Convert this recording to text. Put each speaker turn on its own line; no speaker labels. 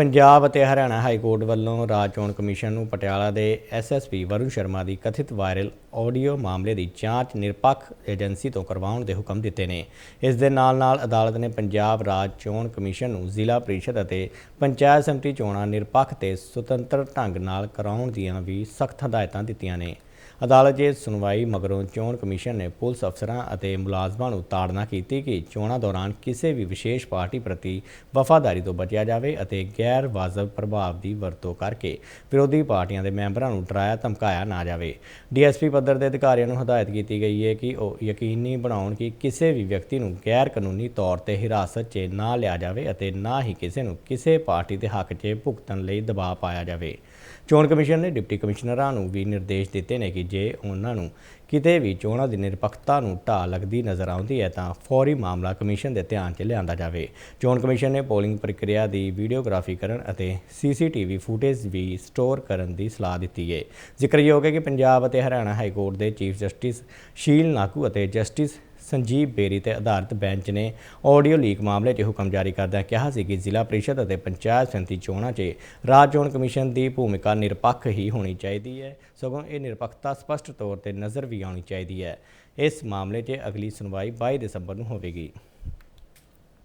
ਪੰਜਾਬ ਅਤੇ Haryana high court ਵੱਲੋਂ ਰਾਜ ਚੋਣ ਕਮਿਸ਼ਨ ਨੂੰ ਪਟਿਆਲਾ ਦੇ ਐਸਐਸਪੀ ਵਰੁਣ ਸ਼ਰਮਾ ਦੀ ਕਥਿਤ ਵਾਇਰਲ ਆਡੀਓ ਮਾਮਲੇ ਦੀ ਜਾਂਚ ਨਿਰਪੱਖ ਏਜੰਸੀ ਤੋਂ ਕਰਵਾਉਣ ਦੇ ਹੁਕਮ ਦਿੱਤੇ ਨੇ। ਇਸ ਦੇ ਨਾਲ-ਨਾਲ ਅਦਾਲਤ ਨੇ ਪੰਜਾਬ ਰਾਜ ਚੋਣ ਕਮਿਸ਼ਨ ਨੂੰ ਜ਼ਿਲ੍ਹਾ ਪ੍ਰੀਸ਼ਦ ਅਤੇ ਪੰਚਾਇਤ ਸਮਿਤੀ ਚੋਣਾਂ ਨਿਰਪੱਖ ਤੇ ਸੁਤੰਤਰ ਢੰਗ ਨਾਲ ਕਰਾਉਣ ਦੀਆਂ ਵੀ ਸਖਤ ਹਦਾਇਤਾਂ ਦਿੱਤੀਆਂ ਨੇ। ਅਦਾਲਤ 'ਚ ਸੁਣਵਾਈ ਮਗਰੋਂ ਚੋਣ ਕਮਿਸ਼ਨ ਨੇ ਪੁਲਿਸ ਅਫਸਰਾਂ ਅਤੇ ਮੁਲਾਜ਼ਮਾਂ ਨੂੰ ਤਾੜਨਾ ਕੀਤੀ ਕਿ ਚੋਣਾਂ ਦੌਰਾਨ ਕਿਸੇ ਵੀ ਵਿਸ਼ੇਸ਼ ਪਾਰਟੀ ਪ੍ਰਤੀ ਵਫਾਦਾਰੀ ਤੋਂ ਬਚਿਆ ਜਾਵੇ ਅਤੇ ਗੈਰ ਵਾਜਬ ਪ੍ਰਭਾਵ ਦੀ ਵਰਤੋਂ ਕਰਕੇ ਵਿਰੋਧੀ ਪਾਰਟੀਆਂ ਦੇ ਮੈਂਬਰਾਂ ਨੂੰ ਡਰਾਇਆ ਧਮਕਾਇਆ ਨਾ ਜਾਵੇ। ਡੀਐਸਪੀ ਪੱਧਰ ਦੇ ਅਧਿਕਾਰੀਆਂ ਨੂੰ ਹਦਾਇਤ ਕੀਤੀ ਗਈ ਹੈ ਕਿ ਉਹ ਯਕੀਨੀ ਬਣਾਉਣ ਕਿ ਕਿਸੇ ਵੀ ਵਿਅਕਤੀ ਨੂੰ ਗੈਰ ਕਾਨੂੰਨੀ ਤੌਰ ਤੇ ਹਿਰਾਸਤ 'ਚ ਨਾ ਲਿਆ ਜਾਵੇ ਅਤੇ ਨਾ ਹੀ ਕਿਸੇ ਨੂੰ ਕਿਸੇ ਪਾਰਟੀ ਦੇ ਹੱਕ 'ਚ ਭੁਗਤਣ ਲਈ ਦਬਾਅ ਪਾਇਆ ਜਾਵੇ। ਚੋਣ ਕਮਿਸ਼ਨ ਨੇ ਡਿਪਟੀ ਕਮਿਸ਼ਨਰਾਂ ਨੂੰ ਵੀ ਨਿਰਦੇਸ਼ ਦਿੱਤੇ ਨੇ ਕਿ ਜੇ ਉਹਨਾਂ ਨੂੰ ਕਿਤੇ ਵੀ ਚੋਣਾਂ ਦੀ ਨਿਰਪੱਖਤਾ ਨੂੰ ਢਾਹ ਲੱਗਦੀ ਨਜ਼ਰ ਆਉਂਦੀ ਹੈ ਤਾਂ ਫੌਰੀ ਮਾਮਲਾ ਕਮਿਸ਼ਨ ਦੇ ਧਿਆਨ 'ਚ ਲਿਆਂਦਾ ਜਾਵੇ। ਚੋਣ ਕਮਿਸ਼ਨ ਨੇ ਪੋਲਿੰਗ ਪ੍ਰਕਿਰਿਆ ਦੀ ਵੀਡੀਓਗ੍ਰਾਫੀ ਕਰਨ ਅਤੇ ਸੀਸੀਟੀਵੀ ਫੁਟੇਜ ਵੀ ਸਟੋਰ ਕਰਨ ਦੀ ਸਲਾਹ ਦਿੱਤੀ ਹੈ। ਜ਼ਿਕਰਯੋਗ ਹੈ ਕਿ ਪੰਜਾਬ ਅਤੇ ਹਰਿਆਣਾ ਹਾਈ ਕੋਰਟ ਦੇ ਚੀਫ ਜਸਟਿਸ ਸ਼ੀਲ ਨਾਕੂ ਅਤੇ ਜਸਟਿਸ ਸੰਜੀਵ ਬੇਰੀ ਤੇ ਆਧਾਰਿਤ ਬੈਂਚ ਨੇ ਆਡੀਓ ਲੀਕ ਮਾਮਲੇ 'ਚ ਹੁਕਮ ਜਾਰੀ ਕਰਦਿਆਂ ਕਿਹਾ ਸੀ ਕਿ ਜ਼ਿਲ੍ਹਾ ਪ੍ਰੀਸ਼ਦ ਅਤੇ ਪੰਚਾਇਤ ਸਮਿਤੀ ਚੋਣਾਂ 'ਚ ਰਾਜ ਚੋਣ ਕਮਿਸ਼ਨ ਦੀ ਭੂਮਿਕਾ ਨਿਰਪੱਖ ਹੀ ਹੋਣੀ ਚਾਹੀਦੀ ਹੈ। ਸਗੋਂ ਇਹ ਨਿਰਪੱਖਤਾ ਸਪਸ਼ਟ ਤੌਰ ਤੇ ਨਜ਼ਰ ਵੀ ਆਉਣੀ ਚਾਹੀਦੀ ਹੈ। ਇਸ ਮਾਮਲੇ 'ਚ ਅਗਲੀ ਸੁਣਵਾਈ 22 ਦਸੰਬਰ ਨੂੰ ਹੋਵੇਗੀ।